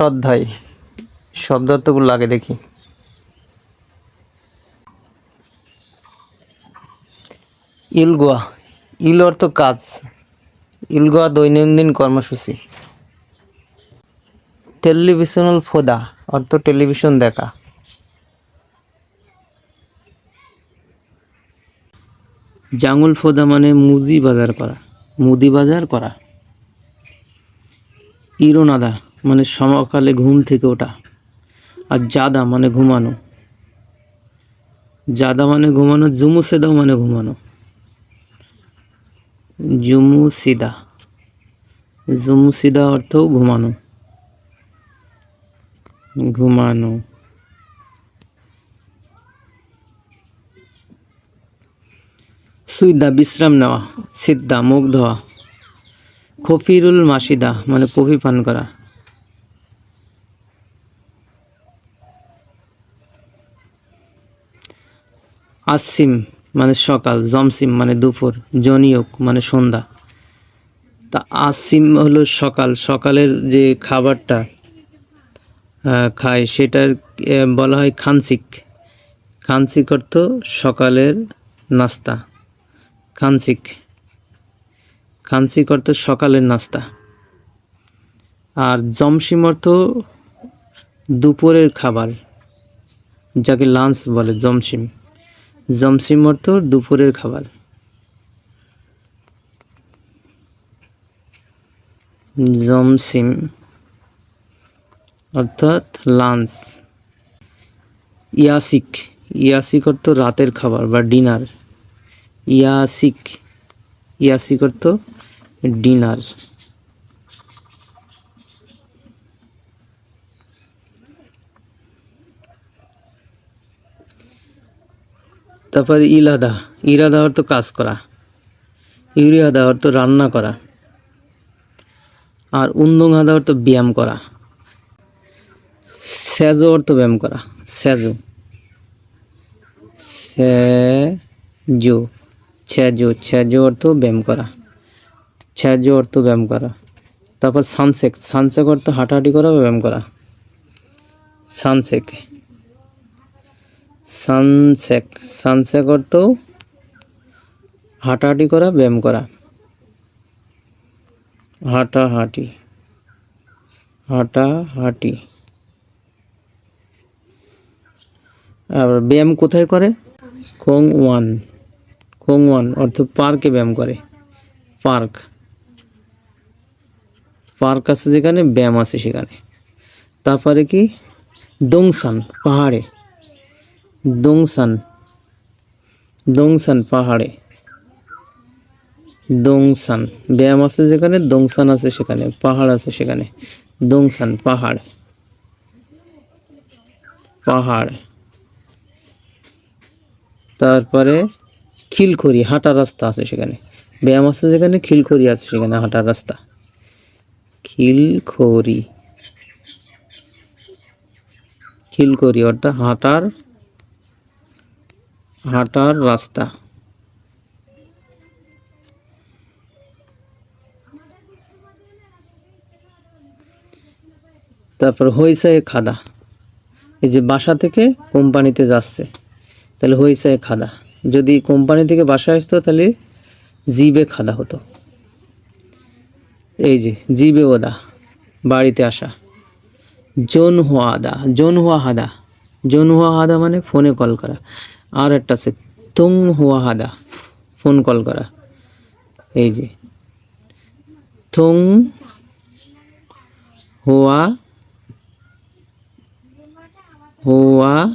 অধ্যায় শব্দার্থগুলো লাগে দেখি। ইলগোয়া। ইল অর্থ কাজ। ইলগোয়া দৈনন্দিন কর্মসূচি। টেলিভিশনাল ফোদা অর্থ টেলিভিশন দেখা। জাঙ্গুল ফোদা মানে মুদি বাজার করা। মুদি বাজার করা। ইরোনাদা। মানে সমকালে ঘুম থেকে ওঠা। আর জাদা মানে ঘুমানো। জাদা মানে ঘুমানো জুমু সেদা মানে ঘুমানো। জুমু সিদা জুমু সিদা অর্থ ঘুমানো। ঘুমানো। সুইদা, বিশ্রাম নেওয়া। সিদ্ধা মুখ ধোয়া। খফিরুল মাসিদা মানে কফি পান করা। আসিম মানে সকাল, জমসিম মানে দুপুর, জনিয়ক মানে সন্ধ্যা। তা আসিম হলো সকাল। সকালের যে খাবারটা খায়, সেটার বলা হয় খানসিক। খানসিক অর্থ সকালের নাস্তা। খানসিক। খানসিক অর্থ সকালের নাস্তা। আর জমসিম অর্থ দুপুরের খাবার, যাকে লাঞ্চ বলে, জমসিম। জমসিম অর্থ দুপুরের খাবার। জমসিম, অর্থাৎ লাঞ্চ ইয়াসিক ইয়াসিক অর্থ রাতের খাবার বা ডিনার ইয়াসিক ইয়াসিক অর্থ ডিনার তারপরে ইলাদা ইরাদা অর্থ কাজ করা ইউরিয়াদা অর্থ রান্না করা, আর উন্দং আদা অর্থ ব্যায়াম করা স্যাজো অর্থ ব্যায়াম করা স্যাজো স্যাজো ছ্যাজো ছ্যাজো অর্থ ব্যায়াম করা ছ্যাজো অর্থ ব্যায়াম করা, তারপর সানসেক সানসেক অর্থ হাঁটাহাঁটি করা ব্যায়াম করা, সানসেক। সানসেক সানসেক অর্থ হাঁটাহাঁটি করা, ব্যায়াম করা। হাঁটাহাঁটি হাঁটাহাঁটি। আর ব্যায়াম কোথায় করে? খোং ওয়ান খোং ওয়ান অর্থ পার্কে ব্যায়াম করে। পার্ক। পার্ক আছে যেখানে, ব্যায়াম আছে সেখানে। তারপরে কি? দংসান, পাহাড়ে। দংসান দংসান পাহাড়ে। দংসান, ব্যায়াম আছে যেখানে, দংসান আছে সেখানে, পাহাড় আছে সেখানে। দংসান পাহাড়। পাহাড়। তারপরে খিলখড়ি, হাঁটার রাস্তা আছে সেখানে। ব্যায়াম আছে যেখানে, খিলখড়ি আছে সেখানে, হাঁটার রাস্তা। খিলখড়ি। খিলখড়ি অর্থাৎ হাঁটার হাঁটার রাস্তা। তারপর হইসায় খাদা। এই যে বাসা থেকে কোম্পানিতে যাচ্ছে, তাহলে হইসায় খাদা। যদি কোম্পানি থেকে বাসায় আসতো, তাহলে জিবে খাদা হতো। এই যে জিবে ওদা, বাড়িতে আসা। জন আদা জন হুয়া হাদা। জন হুয়া হাদা মানে ফোনে কল করা। আর একটা আছে তুং হুয়া হাদা। ফোন কল করা। এই যে তুং হুয়া হুয়া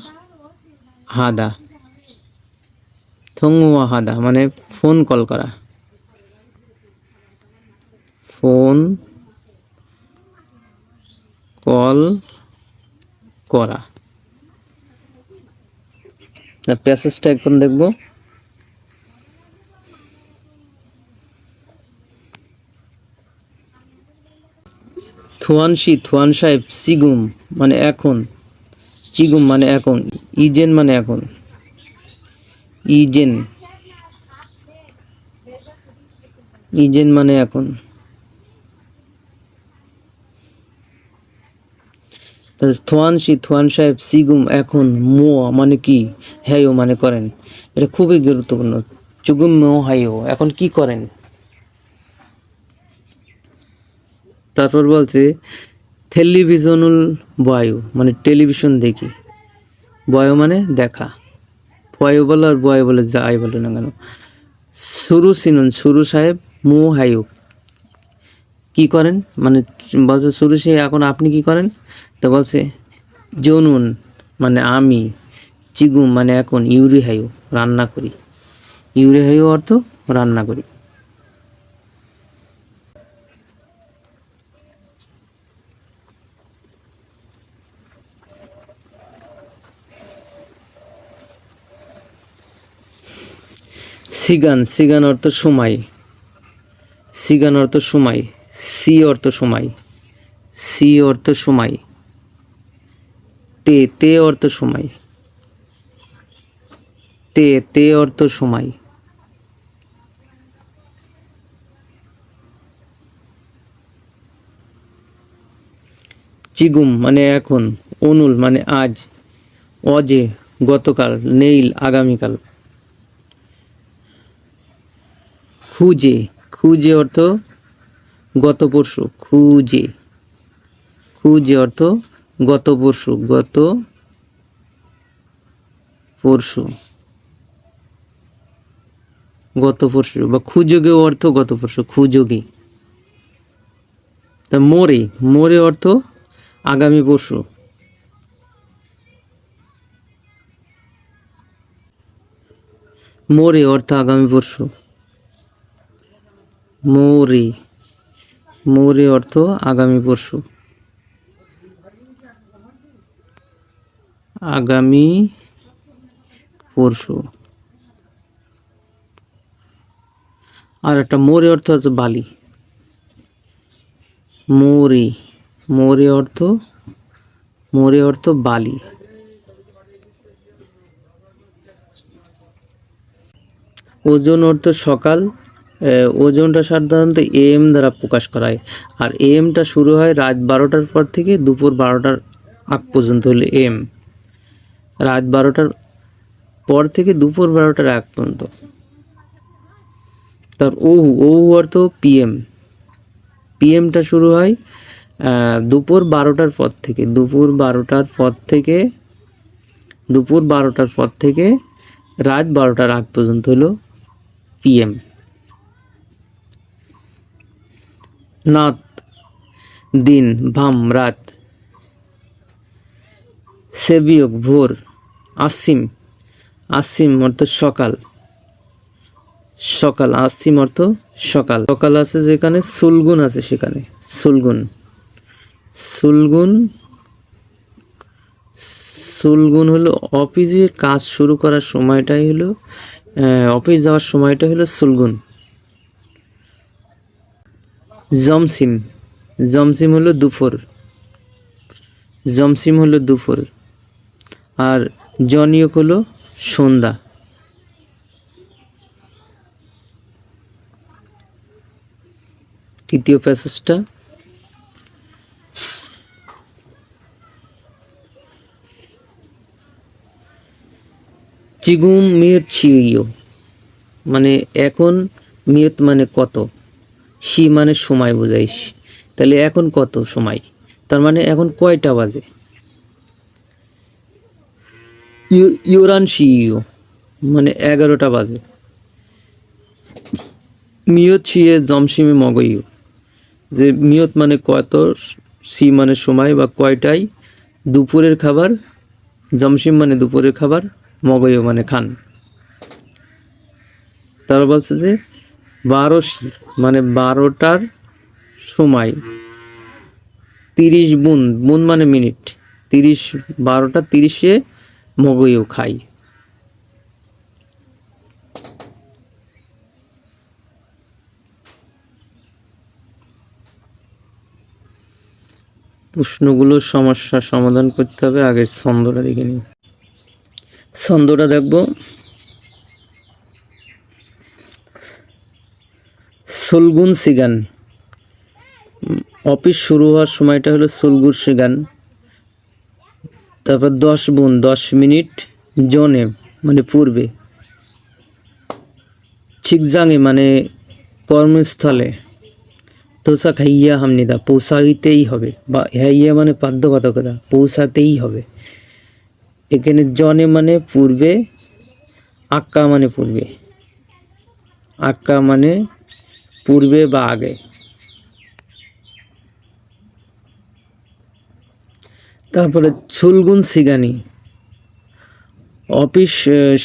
হাদা। থং হুয়া হাদা মানে ফোন কল করা। ফোন কল করা। প্যাসেজটা একদম দেখব। থুয়ানশি, থুয়ান সাহেব, সিগুম মানে এখন। চিগুম মানে এখন, ইজেন মানে এখন। ইজেন। ইজেন মানে এখন। থোয়ানসি থোয়ান সাহেব, সিগুম, এখন মো মানে কি? হ্যায়ো মানে করেন। এটা খুবই গুরুত্বপূর্ণ। চুগুম মো হাইও এখন কি করেন? তারপর বলছে, টেলিভিশনুল বয়ু মানে টেলিভিশন দেখি। বয় মানে দেখা। বয় বলো আর বয় বলে, যাই বলে না কেন। সুরু সিনুন, সুরু সাহেব মু হায়ু। কি করেন? মানে বলছে, সুরু সাহেব, এখন আপনি কি করেন? তো বলছে, জনুন মানে আমি, চিগুম মানে এখন ইউরি হায়ু রান্না করি। ইউরি হায়ু অর্থ রান্না করি। সিগান সিগান অর্থ সময়। সিগান অর্থ সময়, সি অর্থ সময়। সি অর্থ সময়। তে তে অর্থ সময়। তে তে অর্থ সময়। চিগুম মানে এখন, অনুল মানে আজ, অজে, গতকাল, নেইল, আগামীকাল। খুঁজে খুঁজে অর্থ গত পরশু, খুঁজে। খুঁজে অর্থ গত পরশু গত পরশু। গত পরশু, বা খুঁজোগে অর্থ গত পরশু, খুঁজোগে। তা মোরে মোরে অর্থ আগামী পরশু। মোরে অর্থ আগামী পরশু। মোরে মোরে অর্থ আগামী পরশু। আগামী পরশু। আর একটা মোরে অর্থ হচ্ছে বালি। মোরে। মোরে অর্থ মোরে অর্থ বালি। ওজন অর্থ সকাল ওজনটা সাধারণত এম দ্বারা প্রকাশ করা হয়। আর এমটা শুরু হয় রাত বারোটার পর থেকে দুপুর বারোটার আগ পর্যন্ত হলো এম। রাত বারোটার পর থেকে দুপুর বারোটার আগ পর্যন্ত। তার ও ও অর্থ পিএম পিএমটা শুরু হয় দুপুর বারোটার পর থেকে, দুপুর বারোটার পর থেকে, দুপুর বারোটার পর থেকে রাত বারোটার আগ পর্যন্ত হলো পিএম নাত, দিন, ভাম, রাত। সেবিয়ক ভোর, আসিম আসিম অর্থ সকাল সকাল, আসিম অর্থ সকাল। সকাল আছে যেখানে, সুলগুন আছে সেখানে, সুলগুন। সুলগুন সুলগুন হলো অফিসে কাজ শুরু করার সময়টাই হলো অফিস যাওয়ার সময়টা হলো সুলগুন। জমসিম জমসিম হলো দুপুর। জমসিম হলো দুপুর। আর জনিয়ক হলো সন্ধ্যা। তৃতীয় প্যাসেজটা চিগুম মিয়ত শিও মানে এখন মিয়ত মানে কত? সি মানে সময় বোঝাইস তাহলে এখন কত সময়? তার মানে এখন কয়টা বাজে? ইউরান শিও মানে এগারোটা বাজে। মিয়ত শিয়ে জমসিমে মগইও যে মিয়ত মানে কত সি মানে সময় বা কয়টায় দুপুরের খাবার জমসিম মানে দুপুরের খাবার মগইও মানে খান। তারা বলছে যে বারো বারোশি মানে বারোটার সময়, তিরিশ বুন বুন মানে মিনিট, তিরিশ, বারোটা তিরিশে মগইও খাই। প্রশ্নগুলোর সমস্যার সমাধান করতে হবে, আগের ছন্দটা দেখে নিই। ছন্দটা দেখব। সুলগুন সিগান। অফিস শুরু হওয়ার সময়টা হলো সুলগুর সিগান। তারপর দশ গুণ দশ মিনিট জনে মানে পূর্বে। ছিকজাঙে মানে কর্মস্থলে। দোসা খাইয়া হামনিদা, পৌঁছাইতেই হবে। বা হাইয়া মানে বাধ্যবাধকতা, পৌঁছাতেই হবে। এখানে জনে মানে পূর্বে, আক্কা মানে পূর্বে। আক্কা মানে পূর্বে বা আগে। তারপরে ছুলগুন সিগানি। অফিস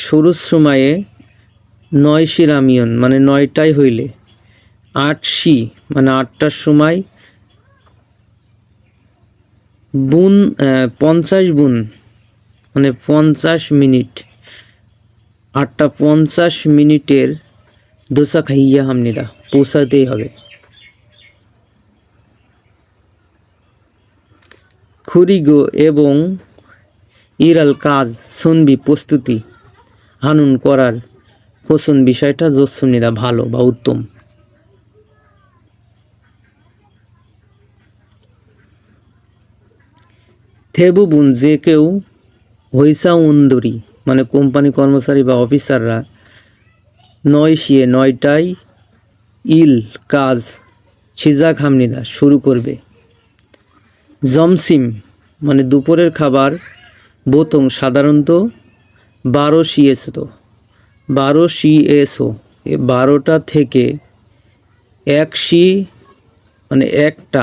শুরুর সময়ে নয় সি রামিয়ন মানে নয়টায় হইলে। আট সি মানে আটটার সময় বুন পঞ্চাশ বুন মানে পঞ্চাশ মিনিট, আটটা পঞ্চাশ মিনিটের দোসা খাইয়া হামনিদা, পৌঁছাতেই হবে। খুরিগো এবং ইরাল কাজ শুনবি প্রস্তুতি। হানুন করার কোসন বিষয়টা জোসুনিদা ভালো বা উত্তম। থেবুবুন যে কেউ হইসা উন্দরি মানে কোম্পানি কর্মচারী বা অফিসাররা নয় শিয়ে নয়টায় ইল কাজ সিজা খামনিদা শুরু করবে। জমসিম মানে দুপুরের খাবার, বোতং সাধারণত বারো সিএসও বারো সিএসও এ বারোটা থেকে এক সি মানে একটা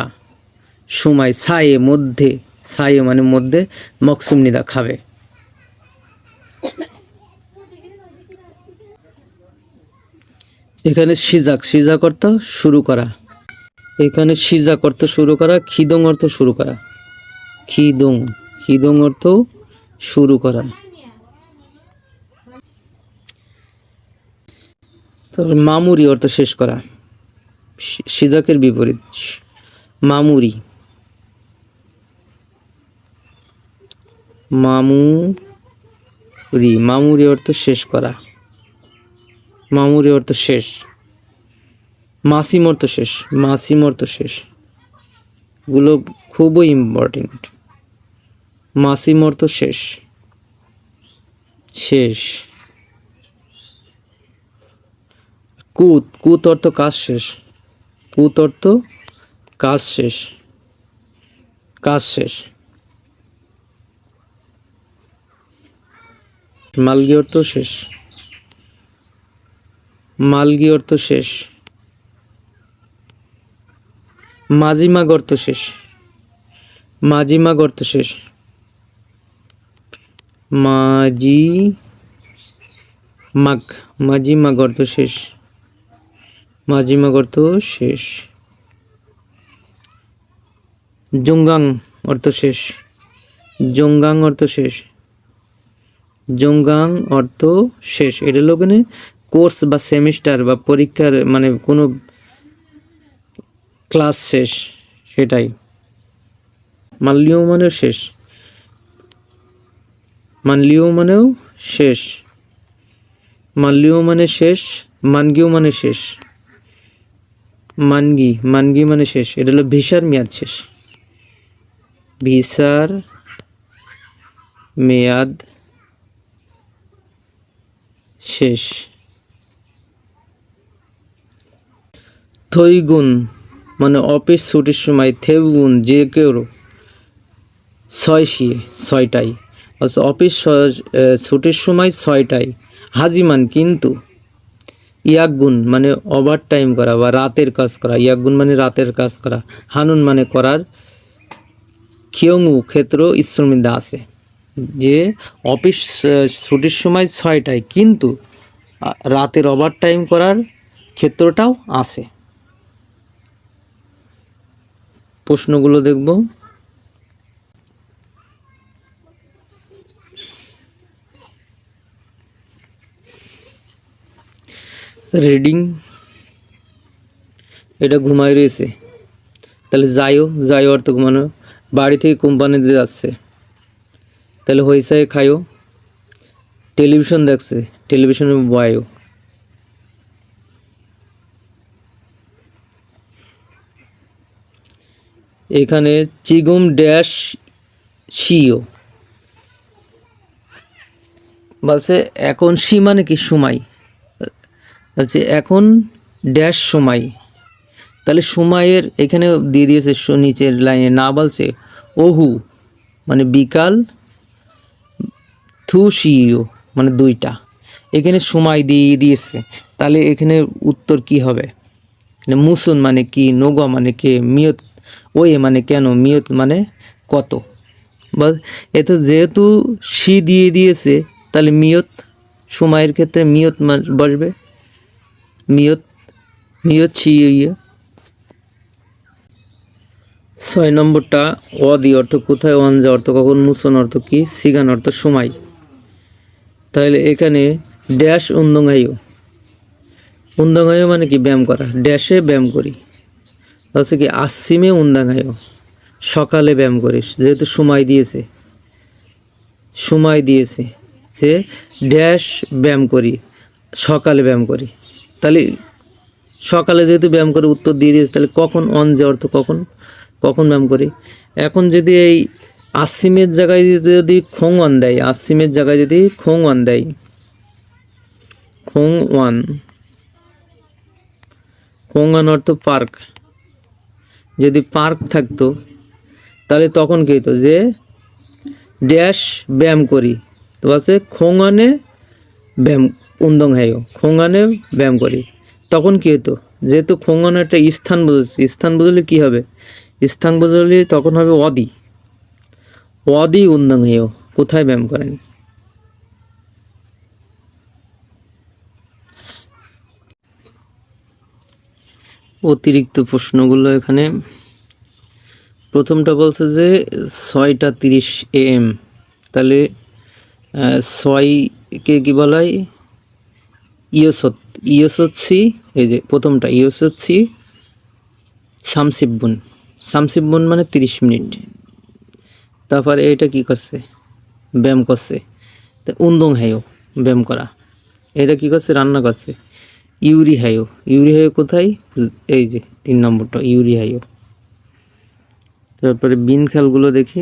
সময় সায়ে মধ্যে সায়ে মানে মধ্যে মকসুম নিদা খাবে। এখানে সিজাক সিজাক অর্থ শুরু করা। এখানে সিজাক অর্থ শুরু করা, খিদং অর্থ শুরু করা। খিদং খিদং অর্থ শুরু করা। তারপর মামুরি অর্থ শেষ করা। সিজাকের বিপরীত। মামুরি। মামুরি। মামুরি অর্থ শেষ করা। মামুরি অর্থ শেষ। মাসিম অর্থ শেষ মাসিম অর্থ শেষ। গুলো খুবই ইম্পর্টেন্ট মাসিম অর্থ শেষ। শেষ। কুত কুত অর্থ কাজ শেষ। কুত অর্থ কাজ শেষ। কাজ শেষ। মালগি অর্থ শেষ। মালগি অর্থ শেষ। মাজিমা গর্ত শেষ। মাজিমা গর্ত শেষ। মাজি মাগ মাজিমা গর্ত শেষ। মাজিমা গর্ত শেষ। জঙ্গাং অর্থ শেষ। জঙ্গাং অর্থ শেষ। জঙ্গাং অর্থ শেষ। এটা হলো কোর্স বা সেমিস্টার বা পরীক্ষার মানে কোনো ক্লাস শেষ, সেটাই। মানলিও মানেও শেষ। মানলিও মানেও শেষ। মানলিও মানে শেষ, মানগিও মানে শেষ। মানগি মানগি মানে শেষ। এটা হলো ভিসার মেয়াদ শেষ। ভিসার মেয়াদ শেষ। থইগুণ মানে অফিস ছুটির সময় থেবগুণ যে কেউ ছয় শিয়ে অর্থাৎ অফিস ছুটির সময় ছয়টায়। হাজিমান কিন্তু ইয়াগুন মানে ওভার টাইম করা বা রাতের কাজ করা। ইয়াগুন মানে রাতের কাজ করা। হানুন মানে করার খিয়ংউ ক্ষেত্র ইশ্রমিন্দা আছে। যে অফিস ছুটির সময় ছয়টায় কিন্তু রাতের ওভার টাইম করার ক্ষেত্রটাও আছে। প্রশ্নগুলো দেখব। রিডিং, এটা ঘুমাই রয়েছে। তাহলে যাইও যাইও অর্থ ঘুমানো। বাড়ি থেকে কোম্পানিতে যাচ্ছে। তাহলে হইসায় খাইও। টেলিভিশন দেখছে টেলিভিশনে বয়ও এখানে চিগুম ড্যাশ শিও বলছে, এখন সি মানে কি? সময় বলছে, এখন ড্যাশ সময় তাহলে সময়ের এখানে দিয়ে দিয়েছে নিচের লাইনে না বলছে, ওহু। মানে বিকাল থু সিও মানে দুইটা। এখানে সময় দিয়ে দিয়েছে। তাহলে এখানে উত্তর কি হবে? মুসুন মানে কি? নোগা মানে কে? মিয়ত ওয়ে মানে কেন? মিয়ত মানে কত? বা এ তো যেহেতু সি দিয়ে দিয়েছে, তাহলে মিয়ত সময়ের ক্ষেত্রে মিয়ত বসবে? মিয়ত মিয়ত সি ইয়ে। ছয় নম্বরটা অদি অর্থ কোথায় ওয়ানজা অর্থ, কখন, মুসন অর্থ কি, সিগান অর্থ সময়। তাহলে এখানে ড্যাশ উন্দঙ্গায়ু। উন্দঙ্গায়ু মানে কি? ব্যায়াম করা। ড্যাশে ব্যায়াম করি। হচ্ছে কি আশ্বিমে উন্দাঙ্গায়ু সকালে ব্যায়াম করিস। যেহেতু সময় দিয়েছে সময় দিয়েছে যে ড্যাশ ব্যায়াম করি, সকালে ব্যায়াম করি। তাহলে সকালে যেহেতু ব্যায়াম করে উত্তর দিয়ে দিয়েছে, তাহলে কখন অন যে অর্থ কখন কখন ব্যায়াম করি? এখন যদি এই আসিমের জায়গায় যদি- যদি খোং ওয়ান দেয়, আসিমের জায়গায় যদি খোং ওয়ান দেয়, খোং ওয়ান খোং ওয়ান অর্থ পার্ক। যদি পার্ক থাকতো, তাহলে তখন কি হতো যে ড্যাশ ব্যায়াম করি। তো বলছে, খোঙানে ব্যায়াম, উন্দং হাইও, খোঙানে ব্যায়াম করি। তখন কি হতো যেহেতু খোঙানে একটা স্থান বুঝেছে, স্থান বুঝলে কী হবে? স্থান বুঝলে তখন হবে অদি অদি উন্দং হাইও, কোথায় ব্যায়াম করেন? অতিরিক্ত প্রশ্নগুলো এখানে। প্রথমটা বলছে যে ছয়টা তিরিশ এ এম তাহলে ছয়কে কি বলা হয়? ইয়সত ইয়সত সি এই যে প্রথমটা ইয়সত সি শামসিবুন শামসিবুন মানে তিরিশ মিনিট। তারপরে এটা কি করছে? ব্যায়াম করছে। তা উন্দং হাইও ব্যায়াম করা। এটা কি করছে? রান্না করছে। ইউরি হাইও ইউরি কোথায়? এই যে, তিন নম্বরটা ইউরি হাইও তারপরে বিন খেলগুলো দেখি।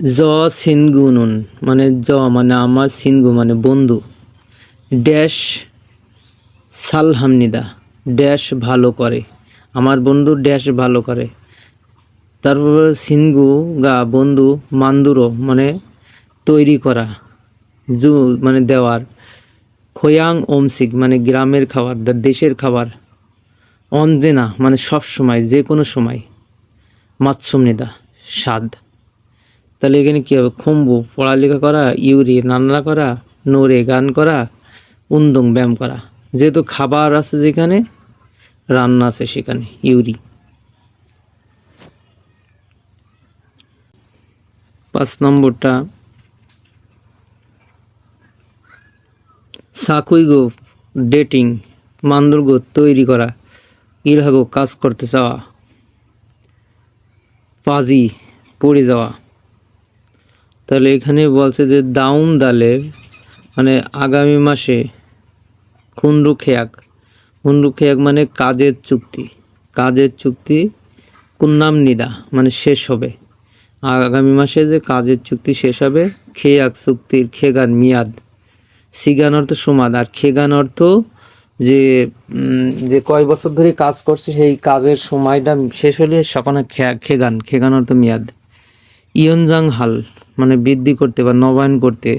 জ সিনগুনুন মানে জ মানে আমার সিনগু মানে বন্ধু। ড্যাশ সালহামনিদা, ড্যাশ ভালো করে। আমার বন্ধু ড্যাশ ভালো করে। তারপর সিনগু গা, বন্ধু, মান্দুরো মানে তৈরি করা, জু মানে দেওয়ার। খোয়াং, ওমসিক মানে গ্রামের খাবার, দা, দেশের খাবার। অঞ্জেনা মানে সব সময়, যে কোনো সময়। মাতসুমনিদা স্বাদ। তাহলে এখানে কী হবে? খুম্বু, পড়ালেখা করা, ইউরি, রান্না করা নোরে গান করা, উন্দং, ব্যায়াম করা। যেহেতু খাবার আছে যেখানে, রান্না আছে সেখানে, ইউরি। পাঁচ নম্বরটা। সাকুইগো ডেটিং, মান্দুর্গ তৈরি করা, ইরহাগো কাজ করতে চাওয়া, পাজি পড়ে যাওয়া। তাহলে এখানে বলছে যে দাউন দালে মানে আগামী মাসে খুন্ডু খেয়াক খুন্ডু খেয়াক মানে কাজের চুক্তি। কাজের চুক্তি, কুন্নাম নিদা মানে শেষ হবে। আগামী মাসে যে কাজের চুক্তি শেষ হবে খেয়াক চুক্তির খেগান মিয়াদ। সিগান অর্থ সমাদ, আর খেগান অর্থ যে যে কয় বছর ধরে কাজ করছে, সেই কাজের সময়টা শেষ হলে সকানে খে- খেগান খেগান অর্থ মেয়াদ। ইয়নজাং হাল মানে বৃদ্ধি করতে বা নবায়ন করতে,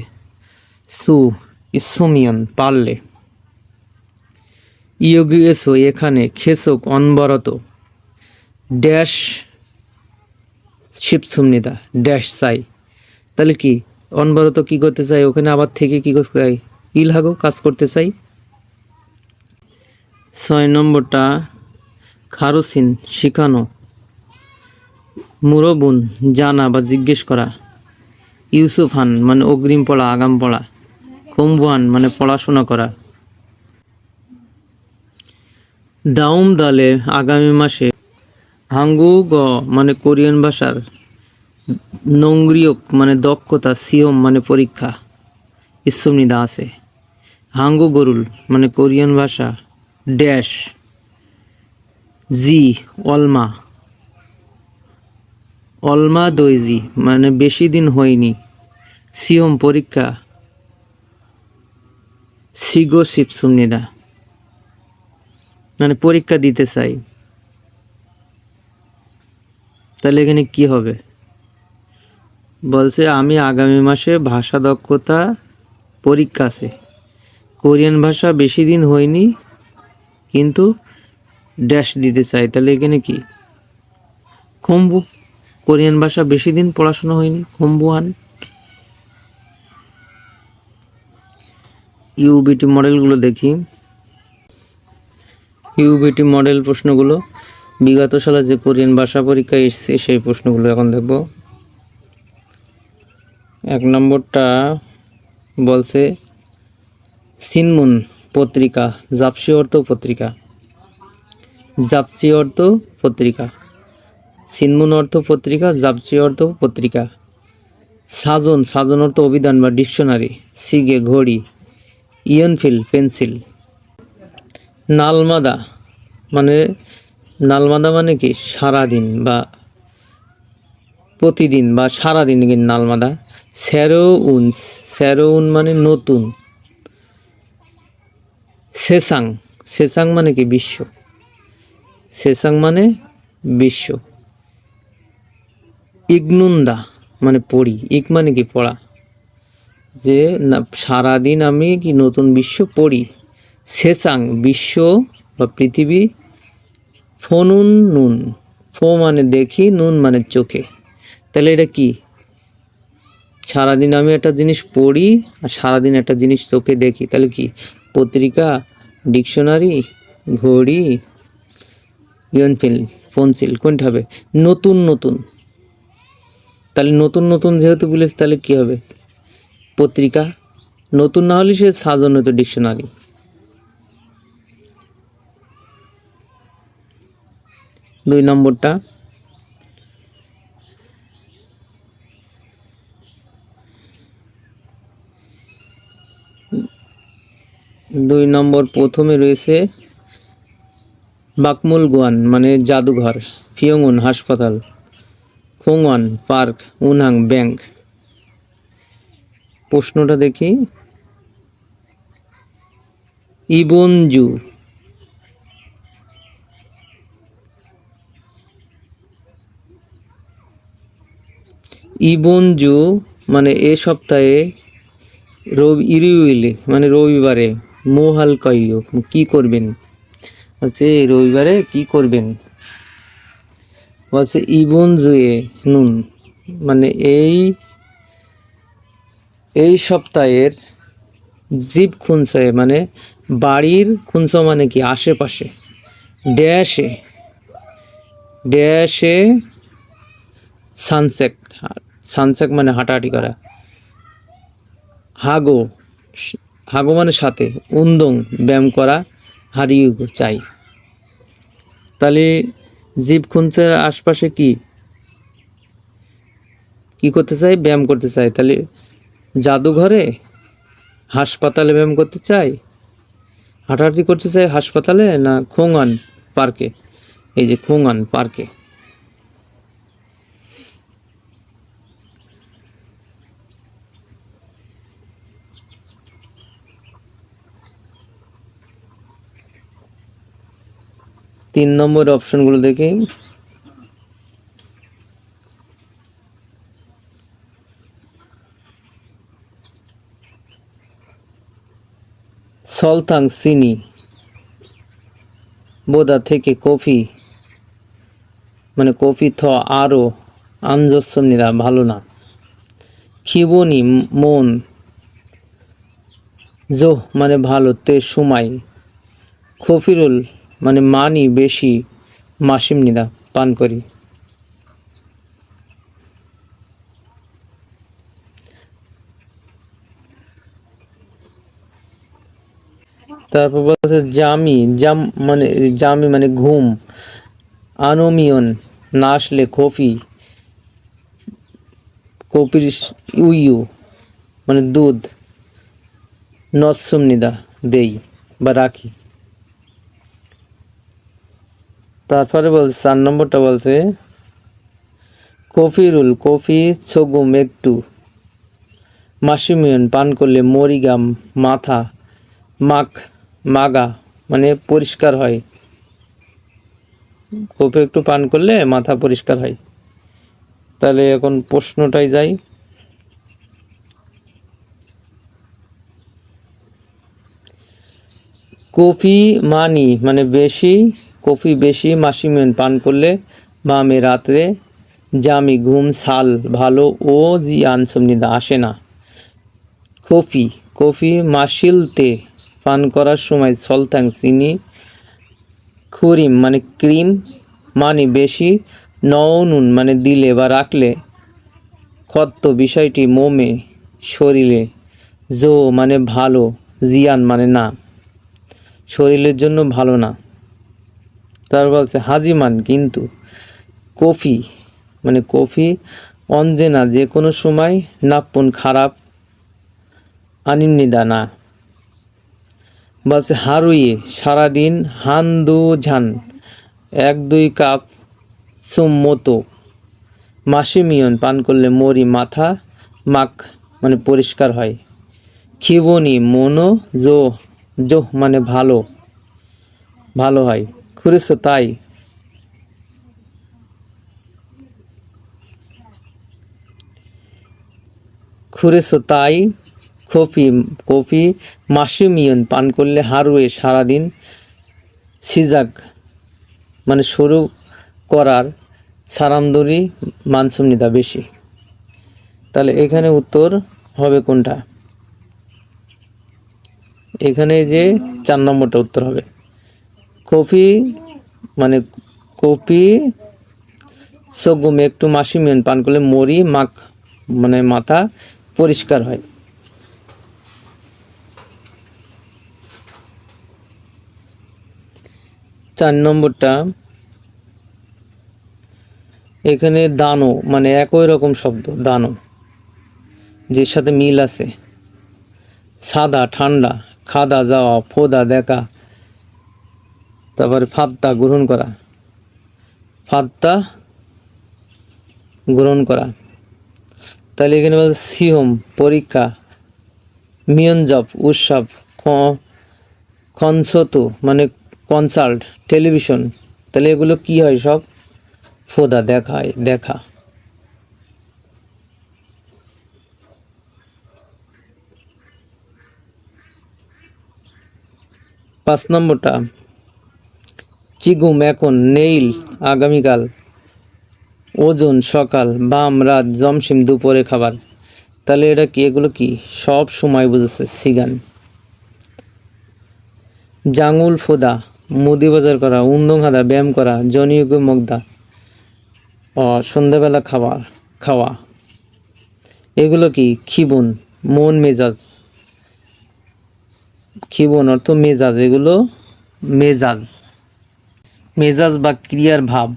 সু ইসুমিয়ন পারলে। ইয়োগি এসো, এখানে খেসক অনবরত। ড্যাশ শিবসুমনিদা, ড্যাশ চাই তাহলে কি? অনবরত কি করতে চাই? ওখানে আবার থেকে কি করতে চাই? ইলহাগো কাজ করতে চাই? ছয় নম্বরটা, খারুসিন শিখানো। মুরবুন জানা বা জিজ্ঞেস করা। ইউসুফান মানে অগ্রিম পড়া, আগাম পড়া। কুম্বুয়ান মানে পড়াশোনা করা। দাউম দালে আগামী মাসে হাঙ্গু গ মানে কোরিয়ান ভাষার নংরিয়ক মানে দক্ষতা, সিয়ম মানে পরীক্ষা, ইসুমনিদা আছে। হাঙ্গু গরুল মানে কোরিয়ান ভাষা, ড্যাশ, জি, অলমা অলমা দৈজি মানে বেশি দিন হয়নি। সিওম পরীক্ষা, সিগো শিবসুমনিদা মানে পরীক্ষা দিতে চাই। তাহলে এখানে কি হবে? বলছে, আমি আগামী মাসে ভাষা দক্ষতা পরীক্ষা আছে। কোরিয়ান ভাষা বেশি দিন হয়নি, কিন্তু ড্যাশ দিতে চাই। তাহলে এখানে কি? খম্বু। কোরিয়ান ভাষা বেশি দিন পড়াশোনা হয়নি খম্বুয়ান ইউবিটি মডেলগুলো দেখি। ইউবিটি মডেল প্রশ্নগুলো। বিগত সালে যে কোরিয়ান ভাষা পরীক্ষা এসেছে, সেই প্রশ্নগুলো এখন দেখব। এক নম্বরটা বলছে, সিনমুন পত্রিকা, জাপসি অর্থ পত্রিকা। জাপসি অর্থ পত্রিকা। সিনমুন অর্থ পত্রিকা, জাপসি অর্থ পত্রিকা। সাজন সাজন অর্থ অভিধান বা ডিকশনারি, সিগে, ঘড়ি ইয়নফিল পেন্সিল। নালমাদা মানে নালমাদা মানে কি? সারাদিন বা প্রতিদিন বা সারাদিন কি নালমাদা? স্যারোউন স্যারোউন মানে নতুন। সেসাং সেসাং মানে কি? বিশ্ব। সেসাং মানে বিশ্ব। ইগনুন্দা মানে পড়ি। ইক মানে কি? পড়া। যে সারাদিন আমি কি নতুন বিশ্ব পড়ি? সেসাং, বিশ্ব বা পৃথিবী ফনুন নুন। ফো মানে দেখি, নুন মানে চোখে। তাহলে এটা কি? সারাদিন আমি একটা জিনিস পড়ি আর সারাদিন একটা জিনিস চোখে দেখি। তাহলে কি? পত্রিকা, ডিকশনারি, ঘড়ি ইয়নফিল ফোনসিল কোনটা হবে? নতুন নতুন। তাহলে নতুন নতুন যেহেতু বলেছে, তাহলে কি হবে? পত্রিকা। নতুন না হলে সে সাজানো হতো ডিকশনারি। দুই নম্বরটা। দুই নম্বর প্রথমে রয়েছে বাকমুল গোয়ান মানে জাদুঘর, ফিয়ংউন হাসপাতাল, খোংওয়ান পার্ক, উনহাং ব্যাংক। প্রশ্নটা দেখি। ইবনজু ইবনজু মানে এ সপ্তাহে রবি, ইরিউইলে মানে রবিবারে মোহাল কাইও কি করবেন? বলছে রবিবারে কি করবেন? বলছে ইবন জুয়ে নুন। মানে এই এই সপ্তাহের জীব খুনসায় মানে বাড়ির খুনস মানে কি? আশেপাশে, ড্যাশে ড্যাশে সানসেক সানসেক মানে হাঁটাহাঁটি করা। হাগো হাগো মানে সাথে, উন্দং, ব্যায়াম করা, হারিয়ে চাই তাহলে জীব খুঁজছের আশপাশে কি? কি করতে চাই ব্যায়াম করতে চাই তাহলে জাদুঘরে হাসপাতালে ব্যায়াম করতে চাই হাঁটাহাঁটি করতে চাই হাসপাতালে না খোঙান পার্কে? এই যে খোঙান পার্কে। তিন নম্বর অপশনগুলো দেখি। সলথাং চিনি, বোদা থেকে কফি মানে কফি থ আরও আঞ্জস্যমনিরা ভালো না। খিবনি মন, জোহ মানে ভালো, তে সময়। খফিরুল মানে মানি বেশি মাসিম নিদা, পান করি। তারপর বলছে জামি, জাম মানে জামি মানে ঘুম। আনমিয়ন না আসলে কফি। কপির উইউ মানে দুধ। নসম নিদা, দেই বা রাখি। তারপরে বলছে, চার নম্বরটা বলছে, কফিরুল, কফি ছগুম একটু মাসিমিয়ন পান করলে মরিগাম মাথা, মাখ, মাগা মানে পরিষ্কার হয়। কফি একটু পান করলে মাথা পরিষ্কার হয়। তাহলে এখন প্রশ্নটাই যাই। কফি মানি মানে বেশি কফি বেশি মাসিমেন পান করলে মামে রাত্রে জামি ঘুম, সাল ভালো ও জি আনসমনিদা আসে না। কফি কফি মাসিলতে পান করার সময় সলতাং চিনি, খুরিম মানে ক্রিম মানে বেশি নৌনুন মানে দিলে বা রাখলে ক্ষত্ত বিষয়টি মোমে শরীরে জো মানে ভালো, জিয়ান মানে না। শরীরের জন্য ভালো না। তার বলছে, হাজিমান, কিন্তু কফি মানে কফি অঞ্জেনা যে কোনো সময় নাপ্পন খারাপ আনিমনিদা না বলছে হারুইয়ে সারাদিন হান্দু ঝান এক দুই কাপ সুমতো মাসিমিয়ন পান করলে মরি মাথা মাখ মানে পরিষ্কার হয়। খিবনি, মনো জো, জোহ মানে ভালো ভালো হয়। খুরিস তাই? খুরেস তাই? কফি কফি মাসিমিয়ন পান করলে হারুয়ে সারাদিন সিজাক মানে শুরু করার সারামদরি মানসুমনিদা বেশি। তাহলে এখানে উত্তর হবে কোনটা? এখানে যে চার নম্বরটা উত্তর হবে। কফি মানে কপি সগুমে একটু মাসি মেন পান করলে মরি, মাখ মানে মাথা পরিষ্কার হয়। চার নম্বরটা, এখানে দানো মানে একই রকম শব্দ দানো যে সাথে মিল আছে। সাদা, ঠান্ডা, খাদা যাওয়া, ফোদা দেখা তারপরে ফাত্তা গ্রহণ করা। ফাত্তা গ্রহণ করা। তাহলে এখানে বলছে সিহম, পরীক্ষা মিয়নজব উৎসব কনসতু মানে কনসাল্ট, টেলিভিশন। তাহলে এগুলো কি হয় সব? ফোদা দেখায় দেখা। পাঁচ নম্বরটা। চিগুম এখন নেইল আগামীকাল। ওজন সকাল, বাম রাত জমসিম দুপুরে খাবার। তাহলে এটা কি, এগুলো কি? সব সময় বুঝেছে সিগান। জাঙ্গুল ফোদা, মুদি বাজার করা, উন্দং ব্যায়াম করা জনিয়োগ মগদা ও সন্ধ্যাবেলা খাবার, খাওয়া। এগুলো কি? খিবুন, মন মেজাজ। খিবুন অর্থ মেজাজ, এগুলো মেজাজ। মেজাজ বা ক্রিয়ার ভাব।